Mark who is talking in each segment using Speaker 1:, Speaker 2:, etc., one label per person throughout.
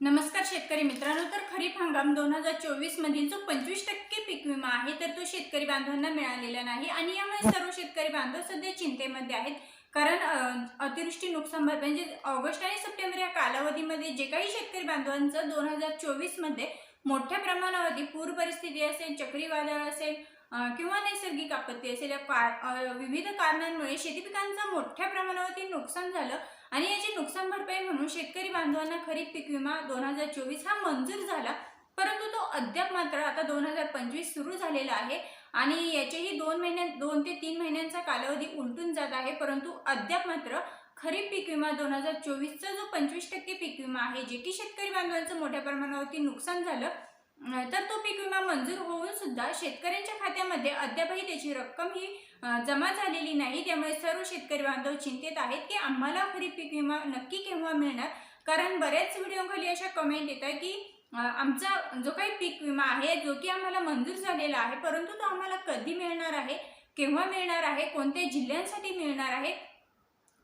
Speaker 1: नमस्कार शेतकरी मित्रांनो तर खरीप हंगाम दोन हजार चोवीस मधील जो पंचवीस टक्के पीक विमा आहे तर तो शेतकरी बांधवांना मिळालेला नाही. आणि यामुळे सर्व शेतकरी बांधव सध्या चिंतेमध्ये आहेत. कारण अतिवृष्टी नुकसान भरपाई म्हणजे ऑगस्ट आणि सप्टेंबर या कालावधीमध्ये जे काही शेतकरी बांधवांचं दोन हजार चोवीसमध्ये मोठ्या प्रमाणावरती पूर परिस्थिती असेल चक्रीवादळ असेल किंवा नैसर्गिक आपत्ती असेल या विविध कारणांमुळे शेती पिकांचं मोठ्या प्रमाणावरती नुकसान झालं. आणि याची नुकसान भरपाई म्हणून शेतकरी बांधवांना खरीप पीक विमा दोन हजार चोवीस हा मंजूर झाला. परंतु तो अद्याप मात्र आता दोन हजार पंचवीस सुरू झालेला आहे आणि याचेही दोन महिन्यात दोन ते तीन महिन्यांचा कालावधी उलटून जात आहे. परंतु अद्याप मात्र खरीप पीक विमा दोन हजार चोवीसचा जो पंचवीस टक्के पीक विमा आहे जे की शेतकरी बांधवांचं मोठ्या प्रमाणावरती नुकसान झालं तर तो मंजूर होऊन सुद्धा शेतकऱ्यांच्या खात्यामध्ये अद्यापही त्याची रक्कम ही जमा झालेली नाही. त्यामुळे सर्व शेतकरी बांधव चिंतेत आहेत की आम्हाला खरीप पीक विमा नक्की केव्हा मिळणार? कारण बऱ्याच व्हिडिओखाली अशा कमेंट येतात की आमचा जो काही पीक विमा आहे जो की आम्हाला मंजूर झालेला आहे परंतु तो आम्हाला कधी मिळणार आहे? केव्हा मिळणार आहे? कोणत्या जिल्ह्यांसाठी मिळणार आहे?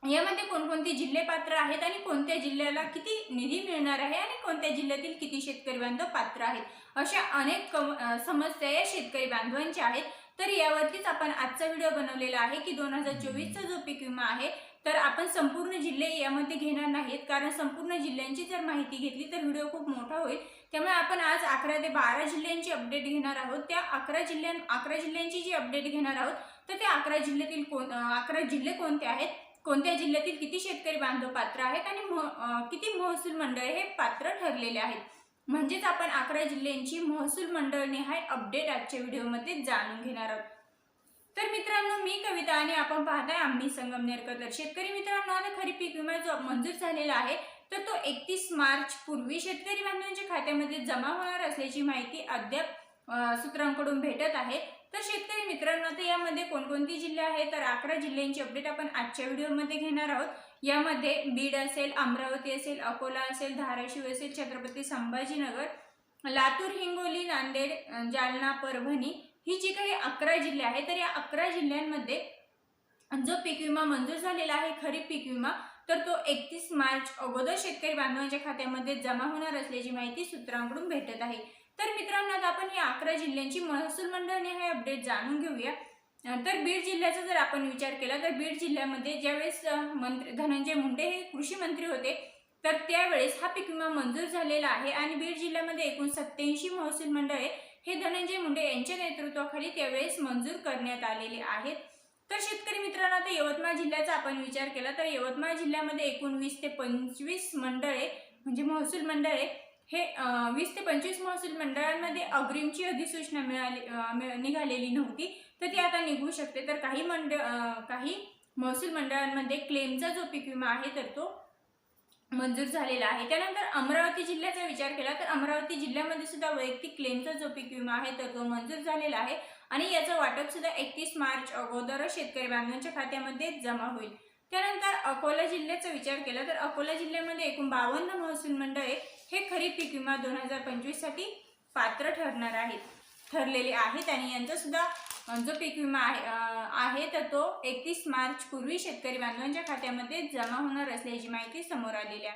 Speaker 1: यामध्ये कोणकोणते जिल्हे पात्र आहेत आणि कोणत्या जिल्ह्याला किती निधी मिळणार आहे आणि कोणत्या जिल्ह्यातील किती शेतकरी बांधव पात्र आहेत? अशा अनेक कम समस्या या शेतकरी बांधवांच्या आहेत. तर यावरतीच आपण आजचा व्हिडिओ बनवलेला आहे की दोन हजार चोवीसचा जो पीक विमा आहे तर आपण संपूर्ण जिल्हे यामध्ये घेणार नाहीत. कारण संपूर्ण जिल्ह्यांची जर माहिती घेतली तर व्हिडिओ खूप मोठा होईल. त्यामुळे आपण आज अकरा ते बारा जिल्ह्यांची अपडेट घेणार आहोत. त्या अकरा जिल्ह्यां अकरा जिल्ह्यांची जी अपडेट घेणार आहोत तर त्या अकरा जिल्ह्यातील कोण अकरा जिल्हे कोणते आहेत? कोणत्या जिल्ह्यातील किती शेतकरी बांधव पात्र आहेत आणि मह- किती महसूल मंडळ हे पात्र ठरलेले आहेत? म्हणजेच आपण अकरा जिल्ह्यांची महसूल मंडळ निहाय अपडेट आजच्या व्हिडिओमध्ये जाणून घेणार आहोत. तर मित्रांनो मी कविता आणि आपण पाहताय आम्ही संगमनेरकर तर शेतकरी मित्रांनो आता खरीप पीक विमा जो मंजूर झालेला आहे तर तो एकतीस मार्च पूर्वी शेतकरी बांधवांच्या खात्यामध्ये जमा होणार असल्याची माहिती अद्याप सूत्रांकडून भेटत आहे. तर शेतकरी मित्रांनो आता यामध्ये कोणकोणती जिल्हे आहेत? तर अकरा जिल्ह्यांची अपडेट आपण आजच्या व्हिडिओमध्ये घेणार आहोत. यामध्ये बीड असेल अमरावती असेल अकोला असेल धाराशिव असेल छत्रपती संभाजीनगर लातूर हिंगोली नांदेड जालना परभणी ही जी काही अकरा जिल्हे आहेत तर या अकरा जिल्ह्यांमध्ये जो पीक विमा मंजूर झालेला आहे खरीप पीक विमा तर तो एकतीस मार्च अगोदर शेतकरी बांधवांच्या खात्यामध्ये जमा होणार असल्याची माहिती सूत्रांकडून भेटत आहे. तर मित्रांनो आता आपण या अकरा जिल्ह्यांची महसूल मंडळाने हे अपडेट जाणून घेऊया. तर बीड जिल्ह्याचा जर आपण विचार केला तर बीड जिल्ह्यामध्ये ज्यावेळेस मंत्री धनंजय मुंडे हे कृषी मंत्री होते तर त्यावेळेस हा पीक विमा मंजूर झालेला आहे. आणि बीड जिल्ह्यामध्ये एकूण सत्याऐंशी महसूल मंडळे हे धनंजय मुंडे यांच्या नेतृत्वाखाली त्यावेळेस मंजूर करण्यात आलेले आहेत. तर शेतकरी मित्रांनो आता यवतमाळ जिल्ह्याचा आपण विचार केला तर यवतमाळ जिल्ह्यामध्ये एकूण वीस ते पंचवीस मंडळे म्हणजे महसूल मंडळे हे वीस ते पंचवीस महसूल मंडळांमध्ये अग्रिमची अधिसूचना मिळाली निघालेली नव्हती. तर ती आता निघू शकते. तर काही मंडळ काही महसूल मंडळांमध्ये क्लेमचा जो पीक विमा आहे तर तो मंजूर झालेला आहे. त्यानंतर अमरावती जिल्ह्याचा विचार केला तर अमरावती जिल्ह्यामध्ये सुद्धा वैयक्तिक क्लेमचा जो पीक विमा आहे तर तो मंजूर झालेला आहे. आणि याचं वाटप सुद्धा एकतीस मार्च अगोदर शेतकरी बांधवांच्या खात्यामध्ये जमा होईल. त्यानंतर अकोला जिल्ह्याचा विचार केला तर अकोला जिल्ह्यामध्ये एकूण बावन्न महसूल मंडळे हे खरीप पीक विमा दोन हजार पंचवीससाठी पात्र ठरणार आहेत ठरलेले आहेत आणि यांचा सुद्धा जो पीक विमा आहे आहे तर तो एकतीस मार्च पूर्वी शेतकरी बांधवांच्या खात्यामध्ये जमा होणार असल्याची माहिती समोर आलेली आहे.